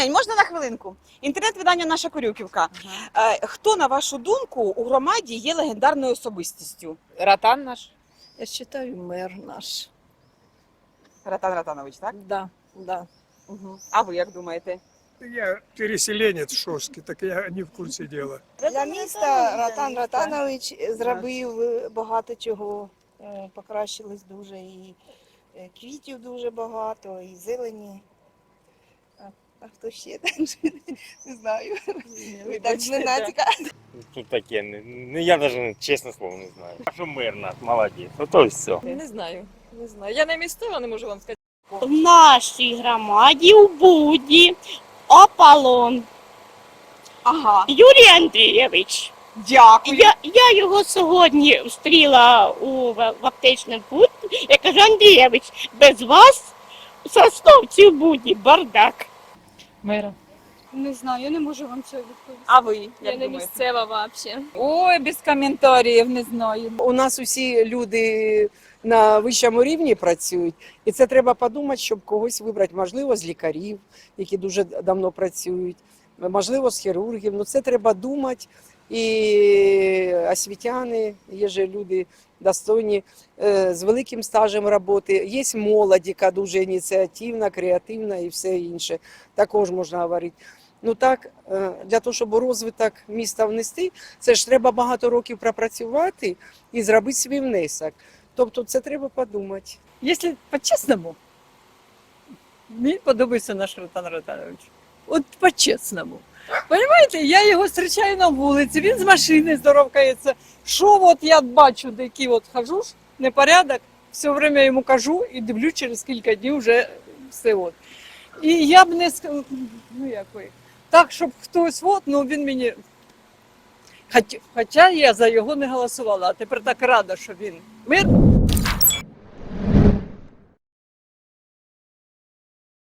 день, можна на хвилинку? Інтернет-видання Наша Корюківка. Е, Хто, на вашу думку, у громаді є легендарною особистістю? Ротан наш. Я считаю, мэр наш. Ратан Ратанович, так? Да, да. Угу. А ви як думаєте? Я переселенець Шорський, так я не в курсі діла. Для міста Ратан Ратанович зробив е, багато чого. Е, Покращилось дуже і квітів дуже багато, і зелені. А, хто ще? Не знаю. Ви так зненацька. Тут таке, не, я навіть чесне слово не знаю. Що мир молодець, ото й все. Не знаю. Не знаю. Я не місцева, не можу вам сказати. В нашій громаді у Буді Аполлон Ага, Юрій Андрійович. дякую. Я, я його сьогодні встріла у в, в аптечному пункті. Я кажу, Андрійович, без вас в Сосновці в Буді бардак. Мира. Не знаю, я не можу вам цього відповісти. А ви як Я не думаєте? місцева взагалі. Ой, без коментарів, не знаю. У нас усі люди на вищому рівні працюють, і це треба подумати, щоб когось вибрати, можливо, з лікарів, які дуже давно працюють, можливо, з хірургів. Ну це треба думати. І освітяни, є же люди достойні е, з великим стажем роботи. Є молодь, яка дуже ініціативна, креативна і все інше. Також можна говорити. Ну так, е, для того, щоб розвиток міста внести, це ж треба багато років пропрацювати і зробити свій внесок. Тобто це треба подумати. Якщо по-чесному, мені подобається наш Ротан Ротанович. От по-чесному. Понимаєте, я його зустрічаю на вулиці, він з машини здоровкається. Що от я бачу, де який от хожу, ж, непорядок, все время йому кажу і дивлю через кілька днів вже все от. І я б не ну як так, щоб хтось от, ну він мені. Хоч- Хоча я за його не голосувала, а тепер так рада, що він мир